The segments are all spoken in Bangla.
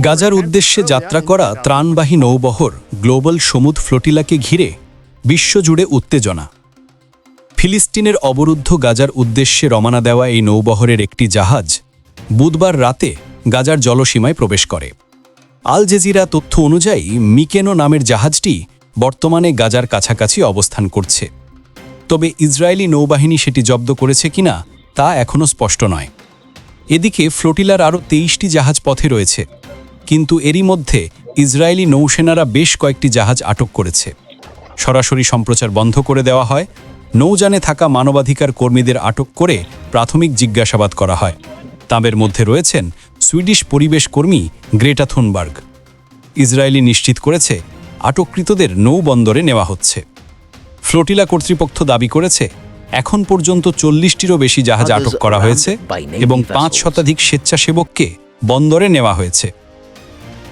গাজার উদ্দেশ্যে যাত্রা করা ত্রাণবাহী নৌবহর গ্লোবাল সমুদ ফ্লোটিলাকে ঘিরে বিশ্বজুড়ে উত্তেজনা। ফিলিস্তিনের অবরুদ্ধ গাজার উদ্দেশ্যে রমানা দেওয়া এই নৌবহরের একটি জাহাজ বুধবার রাতে গাজার জলসীমায় প্রবেশ করে। আল জেজিরা তথ্য অনুযায়ী মিকেনো নামের জাহাজটি বর্তমানে গাজার কাছাকাছি অবস্থান করছে। তবে ইসরায়েলি নৌবাহিনী সেটি জব্দ করেছে কিনা তা এখনও স্পষ্ট নয়। এদিকে ফ্লোটিলার আরও তেইশটি জাহাজ পথে রয়েছে। কিন্তু এরই মধ্যে ইসরায়েলি নৌসেনারা বেশ কয়েকটি জাহাজ আটক করেছে। সরাসরি সম্প্রচার বন্ধ করে দেওয়া হয়। নৌযানে থাকা মানবাধিকার কর্মীদের আটক করে প্রাথমিক জিজ্ঞাসাবাদ করা হয়। তাঁদের মধ্যে রয়েছেন সুইডিশ পরিবেশ কর্মী গ্রেটা থুনবার্গ। ইসরায়েলি নিশ্চিত করেছে আটককৃতদের নৌবন্দরে নেওয়া হচ্ছে। ফ্লোটিলা কর্তৃপক্ষ দাবি করেছে এখন পর্যন্ত চল্লিশটিরও বেশি জাহাজ আটক করা হয়েছে এবং পাঁচ শতাধিক স্বেচ্ছাসেবককে বন্দরে নেওয়া হয়েছে।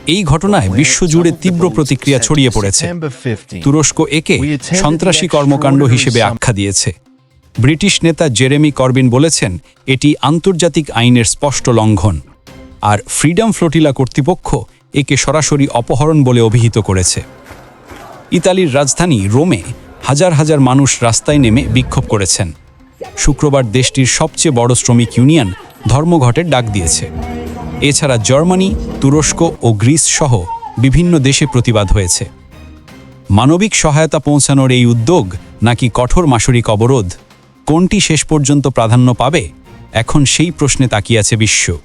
এই ঘটনায় বিশ্বজুড়ে তীব্র প্রতিক্রিয়া ছড়িয়ে পড়েছে। তুরস্ক একে সন্ত্রাসী কর্মকাণ্ড হিসেবে আখ্যা দিয়েছে। ব্রিটিশ নেতা জেরেমি করবিন বলেছেন এটি আন্তর্জাতিক আইনের স্পষ্ট লঙ্ঘন আর ফ্রিডম ফ্লোটিলা কর্তৃপক্ষ একে সরাসরি অপহরণ বলে অভিহিত করেছে। ইতালির রাজধানী রোমে হাজার হাজার মানুষ রাস্তায় নেমে বিক্ষোভ করেছেন। শুক্রবার দেশটির সবচেয়ে বড় শ্রমিক ইউনিয়ন ধর্মঘটের ডাক দিয়েছে। এছাড়া জার্মানি, তুরস্ক ও গ্রিস সহ বিভিন্ন দেশে প্রতিবাদ হয়েছে। মানবিক সহায়তা পৌঁছানোর এই উদ্যোগ নাকি কঠোর মাসরিক অবরোধ? কোনটি শেষ পর্যন্ত প্রাধান্য পাবে? এখন সেই প্রশ্নে তাকিয়ে আছে বিশ্ব।